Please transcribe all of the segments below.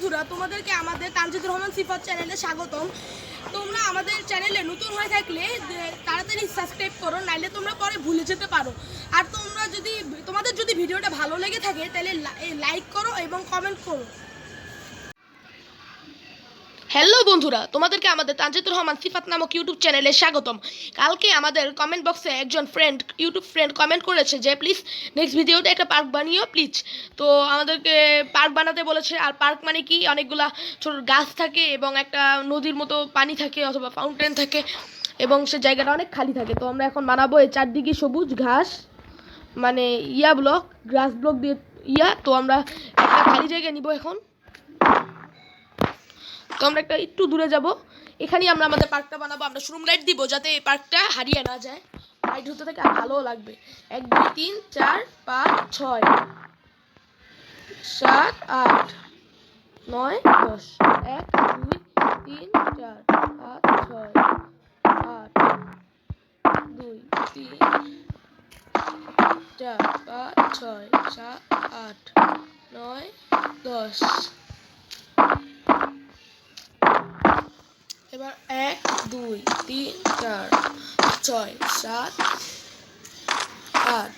বন্ধুরা, তোমাদেরকে আমাদের তানজিদুর রহমান সিফাত চ্যানেলে স্বাগতম। তোমরা আমাদের চ্যানেলে নতুন হয়ে থাকলে তাড়াতাড়ি সাবস্ক্রাইব করো, নাইলে তোমরা পরে ভুলে যেতে পারো। আর তোমরা যদি, তোমাদের যদি ভিডিওটা ভালো লেগে থাকে, তাহলে লাইক করো এবং কমেন্ট করো। হ্যালো বন্ধুরা, তোমাদেরকে আমাদের তানজিদুর রহমান সিফাত নামক ইউটিউব চ্যানেলে স্বাগতম। কালকে আমাদের কমেন্ট বক্সে একজন ফ্রেন্ড ইউটিউব ফ্রেন্ড কমেন্ট করেছে যে প্লিজ নেক্সট ভিডিওতে একটা পার্ক বানিও প্লিজ তো আমাদেরকে পার্ক বানাতে বলেছে, আর পার্ক মানে কি? অনেকগুলা ছোট গাছ থাকে এবং একটা নদীর মতো পানি থাকে অথবা ফাউন্টেন থাকে এবং সে জায়গাটা অনেক খালি থাকে। তো আমরা এখন বানাবো এই চারদিকে সবুজ ঘাস মানে ইয়া ব্লক গ্রাস ব্লক দিয়ে ইয়া। তো আমরা একটা খালি জায়গা নিব এখন। তো আমরা একটা একটু দূরে যাব। এখানেই আমরা আমাদের পার্কটা বানাবো। আমরা শোরুম লাইট দিব যাতে এই পার্কটা হারিয়ে না যায়। লাইট হতে থাকে ভালোও লাগবে। এক, দুই, তিন, চার, পাঁচ, ছয়, সাত, আট, নয়, দশ। এক, দুই, তিন, চার, পাঁচ, ছয়, আট, দুই, তিন, চার, পাঁচ, ছয়, সাত, আট, নয়, দশ। এবার এক, দুই, তিন, চার, ছয়, সাত, আট।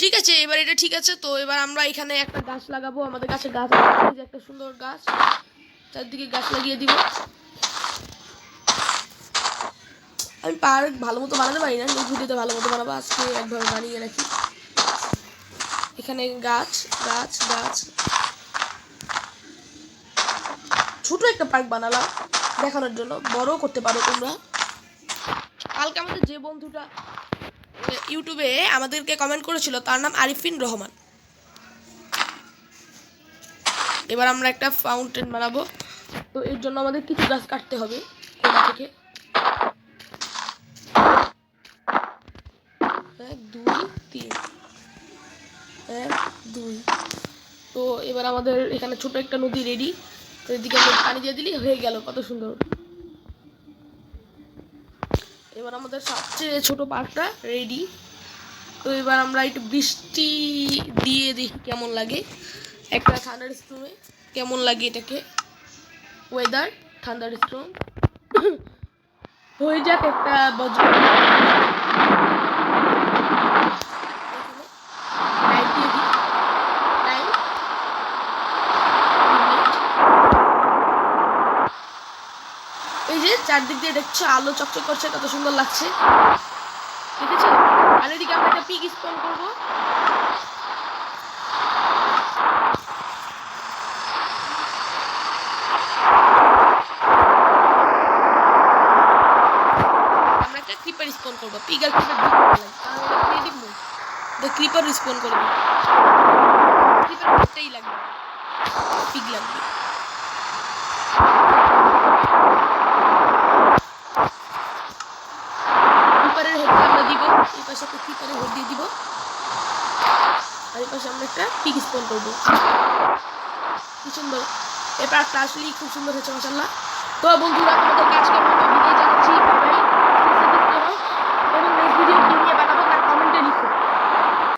ঠিক আছে, এবার এটা ঠিক আছে, তো এবার আমরা এখানে একটা গাছ লাগাবো, আমাদের গাছে গাছ একটা সুন্দর গাছ, চারদিকে গাছ লাগিয়ে দিব। আমি পার্ক ভালো মতো বানাতে পারি না ভিডিওতে ভালো মতো বানাবো, আজকে একভাবে বানিয়ে রাখি। এখানে গাছ গাছ গাছ। ছোট একটা পার্ক বানালাম। দেখানোর জন্য। বড় করতে পারো তোমরা। কালকে আমাদের যে বন্ধুটা ইউটিউবে আমাদেরকে কমেন্ট করেছিল, তার নাম আরিফিন রহমান। এবার আমরা একটা ফাউন্টেন বানাবো। তো এর জন্য আমাদের কিছু গাছ কাটতে হবে কোথা থেকে? এক, দুই, তিন। এক, দুই। তো এবার আমাদের এখানে ছোট একটা নদী রেডি তো এদিকে পানি দিয়ে দিলেই হয়ে গেল, কত সুন্দর। এবার আমাদের সবচেয়ে ছোট পার্কটা রেডি তো এবার আমরা একটু বৃষ্টি দিয়ে দেখি কেমন লাগে। একটা থান্ডার স্ট্রোমে কেমন লাগে এটাকে? ওয়েদার থান্ডার স্ট্রোম হয়ে যাক একটা বজ্র লাইট দিয়ে দিই লাইট এই যে চারদিক দিয়ে দেখছ আলো চকচক করছে, কত সুন্দর লাগছে। দেখেছ? আর এদিকে আমরা একটা পিক স্পন করব। আমরা একটা ক্রিপার স্পন করব। পিক আর ক্রিপার দ্য ক্রিপার স্পন লাগবে। পিক লাগবে। পাশে একটা দিয়ে দিব। আর এই পাশে আমরা একটা পিক স্পন করব। কি সুন্দর। এবার একটা আসলেই খুব সুন্দর হয়েছে মাসাল্লাহ তো বন্ধুরা, আমাদের কাজ কেমন